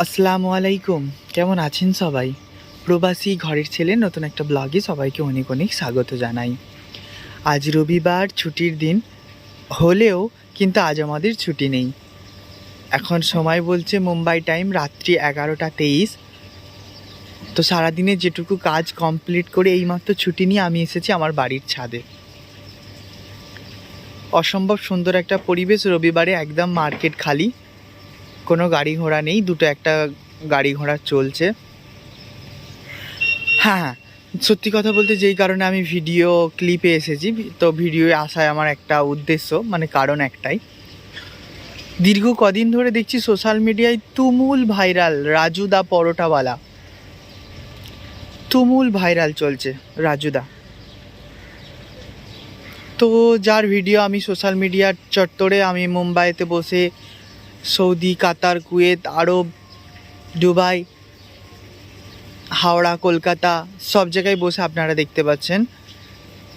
আসসালামু আলাইকুম। কেমন আছেন সবাই? প্রবাসী ঘরের ছেলে নতুন একটা ব্লগে সবাইকে অনেক অনেক স্বাগত জানাই। আজ রবিবার, ছুটির দিন। হলেও কিন্তু আজ আমাদের ছুটি নেই। এখন সময় বলছে মুম্বাই টাইম রাত্রি এগারোটা তেইশ। তো সারাদিনে যেটুকু কাজ কমপ্লিট করে এইমাত্র ছুটি নিয়ে আমি এসেছি আমার বাড়ির ছাদে। অসম্ভব সুন্দর একটা পরিবেশ রবিবারে একদম মার্কেট খালি। কোনো গাড়ি ঘোড়া নেই, দুটো একটা গাড়ি ঘোড়া চলছে। হ্যাঁ হ্যাঁ সত্যি কথা বলতে যেই কারণে আমি ভিডিও ক্লিপে এসেছি, তো ভিডিওয়ে আসায় আমার একটা উদ্দেশ্য মানে কারণ একটাই। দীর্ঘ কদিন ধরে দেখছি সোশ্যাল মিডিয়ায় তুমুল ভাইরাল রাজুদা পরোটাওয়ালা। তুমুল ভাইরাল চলছে রাজুদা তো যার ভিডিও আমি সোশ্যাল মিডিয়ার চত্বরে, আমি মুম্বাইতে বসে Saudi, Qatar, Kuwait, Arab, Dubai, Howrah, Kolkata, সব জায়গায় বসে আপনারা দেখতে পাচ্ছেন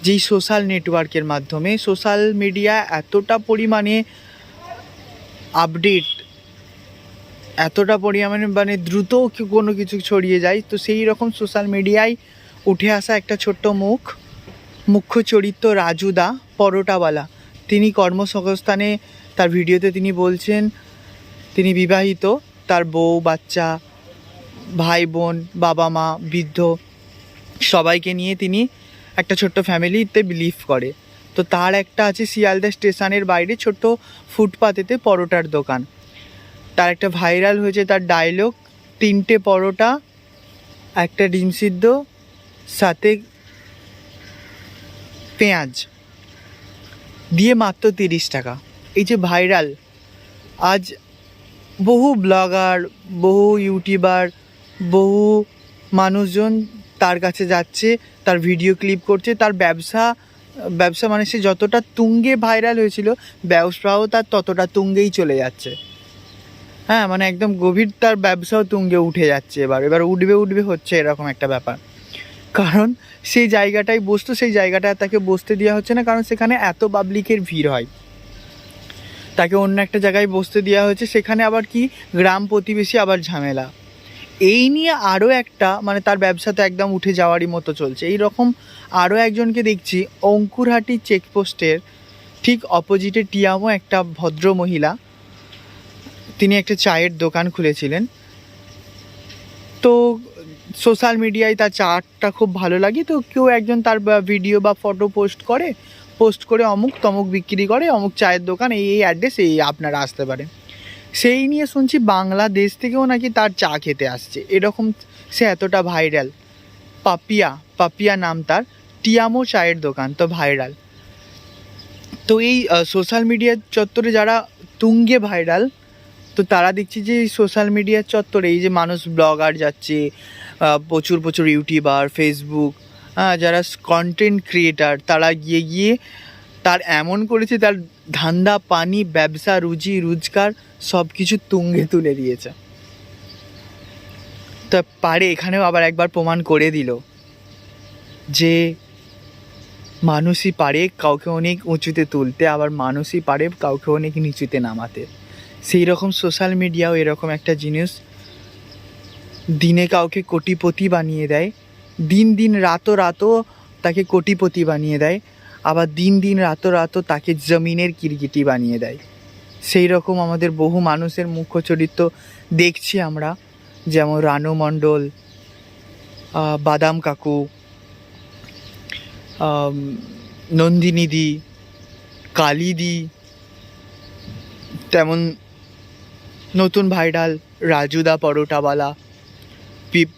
যেই সোশ্যাল নেটওয়ার্কের মাধ্যমে সোশ্যাল মিডিয়া এতটা পরিমাণে আপডেট এতটা পরিমাণে মানে দ্রুত কোনো কিছু ছড়িয়ে যায়। তো সেই রকম সোশ্যাল মিডিয়ায় উঠে আসা একটা ছোট্ট মুখ, মুখ্য চরিত্র রাজুদা পরোটাওয়ালা। তিনি কর্মসংস্থানে তার ভিডিওতে তিনি বলছেন তিনি বিবাহিত, তার বউ, বাচ্চা, ভাই, বোন, বাবা মা, বৃদ্ধ, সবাইকে নিয়ে তিনি একটা ছোট্ট ফ্যামিলিতে বিলিভ করে। তো তার একটা আছে শিয়ালদা স্টেশনের বাইরে ছোট্ট ফুটপাতেতে পরোটার দোকান। তার একটা ভাইরাল হয়েছে তার ডায়লগ তিনটে পরোটা, একটা ডিম সিদ্ধ, সাথে পেঁয়াজ, দিয়ে মাত্র তিরিশ টাকা। এই যে ভাইরাল, আজ বহু ব্লগার, বহু ইউটিউবার, বহু মানুষজন তার কাছে যাচ্ছে, তার ভিডিও ক্লিপ করছে, তার ব্যবসা ব্যবসা মানে সে যতটা তুঙ্গে ভাইরাল হয়েছিল, ব্যবসাও তার ততটা তুঙ্গেই চলে যাচ্ছে। হ্যাঁ মানে একদম গভীর তার ব্যবসাও তুঙ্গে উঠে যাচ্ছে এবার এবার উঠবে উঠবে হচ্ছে এরকম একটা ব্যাপার। কারণ সেই জায়গাটায় বসতো, সেই জায়গাটায় তাকে বসতে দেওয়া হচ্ছে না, কারণ সেখানে এত পাবলিকের ভিড় হয়। তাকে অন্য একটা জায়গায় বসতে দেওয়া হয়েছে, সেখানে আবার কি? গ্রাম প্রতিবেশী, আবার ঝামেলা। এই নিয়ে আরও একটা মানে তার ব্যবসা তো একদম উঠে যাওয়ারই মতো চলছে। এই রকম আরও একজনকে দেখছি, অঙ্কুরহাটি চেকপোস্টের ঠিক অপোজিটে টিয়ামো একটা ভদ্র মহিলা। তিনি একটা চায়ের দোকান খুলেছিলেন। তো সোশ্যাল মিডিয়ায় তার চাটটা খুব ভালো লাগে। তো কেউ একজন তার ভিডিও বা ফটো পোস্ট করে পোস্ট করে অমুক তমুক বিক্রি করে, অমুক চায়ের দোকান, এই এই অ্যাড্রেস এই আপনারা আসতে পারেন। সেই নিয়ে শুনছি বাংলাদেশ থেকেও নাকি তার চা খেতে আসছে। এরকম সে এতটা ভাইরাল পাপিয়া পাপিয়া নাম তার। টিয়ামো চায়ের দোকান, তো ভাইরাল তো এই সোশ্যাল মিডিয়ার চত্বরে যারা তুঙ্গে ভাইরাল তো তারা দেখছি যে এই সোশ্যাল মিডিয়ার চত্বরে এই যে মানুষ ব্লগার যাচ্ছে প্রচুর প্রচুর ইউটিউবার ফেসবুক যারা কন্টেন্ট ক্রিয়েটার তারা গিয়ে গিয়ে তার এমন করেছে, তার ধান্দা, পানি, ব্যবসা, রুজি, রোজগার সব কিছু তুঙ্গে তুলে দিয়েছে। তা পারে, এখানেও আবার একবার প্রমাণ করে দিল যে মানুষই পারে কাউকে অনেক উঁচুতে তুলতে, আবার মানুষই পারে কাউকে অনেক নিচুতে নামাতে। সেই রকম সোশ্যাল মিডিয়াও এরকম একটা জিনিস দিনে কাউকে কোটিপতি বানিয়ে দেয়। দিন দিন রাতো রাতো তাকে কোটিপতি বানিয়ে দেয়, আবার দিন দিন রাতো রাতো তাকে জমিনের কিরকিটি বানিয়ে দেয়। সেই রকম আমাদের বহু মানুষের মুখ্য চরিত্র দেখছি আমরা, যেমন রানু মণ্ডল বাদাম কাকু নন্দিনীদি, কালিদি, তেমন নতুন ভাইরাল রাজুদা পরোটাওয়ালা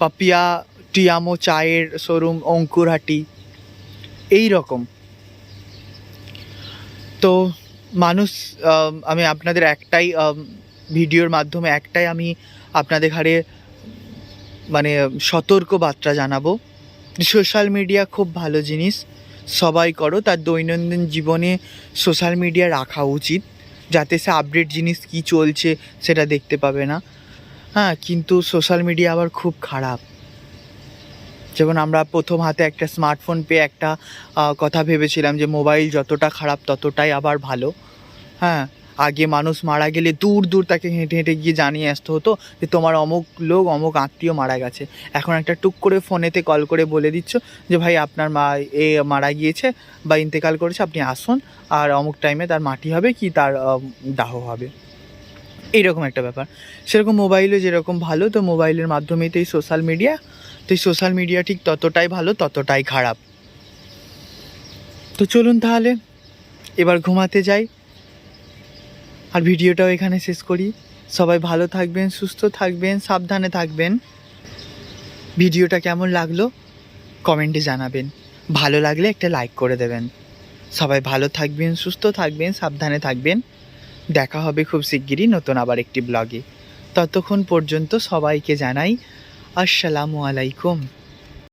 পাপিয়া টিয়ামো চায়ের শোরুম, অঙ্কুরহাটি, এই রকম। তো মানুষ আমি আপনাদের একটাই ভিডিওর মাধ্যমে একটাই আমি আপনাদের ঘাড়ে মানে সতর্ক বার্তা জানাব। সোশ্যাল মিডিয়া খুব ভালো জিনিস, সবাই করো, তার দৈনন্দিন জীবনে সোশ্যাল মিডিয়া রাখা উচিত, যাতে সে আপডেট জিনিস কি চলছে সেটা দেখতে পাবে না। হ্যাঁ কিন্তু সোশ্যাল মিডিয়া আবার খুব খারাপ। যেমন আমরা প্রথম হাতে একটা স্মার্টফোন পেয়ে একটা কথা ভেবেছিলাম যে মোবাইল যতটা খারাপ ততটাই আবার ভালো। হ্যাঁ আগে মানুষ মারা গেলে দূর দূর তাকে হেঁটে হেঁটে গিয়ে জানিয়ে আসতে হতো যে তোমার অমুক লোক, অমুক আত্মীয় মারা গেছে। এখন একটা টুক করে ফোনেতে কল করে বলে দিচ্ছ যে ভাই আপনার মা এ মারা গিয়েছে বা ইন্তেকাল করেছে, আপনি আসুন। আর অমুক টাইমে তার মাটি হবে কি? তার দাহ হবে। এইরকম একটা ব্যাপার। সেরকম মোবাইলে যেরকম ভালো, তো মোবাইলের মাধ্যমেই তো এই সোশ্যাল মিডিয়া তো এই সোশ্যাল মিডিয়া ঠিক ততটাই ভালো, ততটাই খারাপ। তো চলুন তাহলে, এবার ঘুমাতে যাই। আর ভিডিওটাও এখানে শেষ করি। সবাই ভালো থাকবেন, সুস্থ থাকবেন, সাবধানে থাকবেন। ভিডিওটা কেমন লাগল? কমেন্টে জানাবেন। ভালো লাগলে একটা লাইক করে দেবেন। সবাই ভালো থাকবেন, সুস্থ থাকবেন, সাবধানে থাকবেন। দেখা হবে খুব শিগগিরই নতুন আবার একটি ব্লগে। ততক্ষণ পর্যন্ত সবাইকে জানাই আসসালামু আলাইকুম।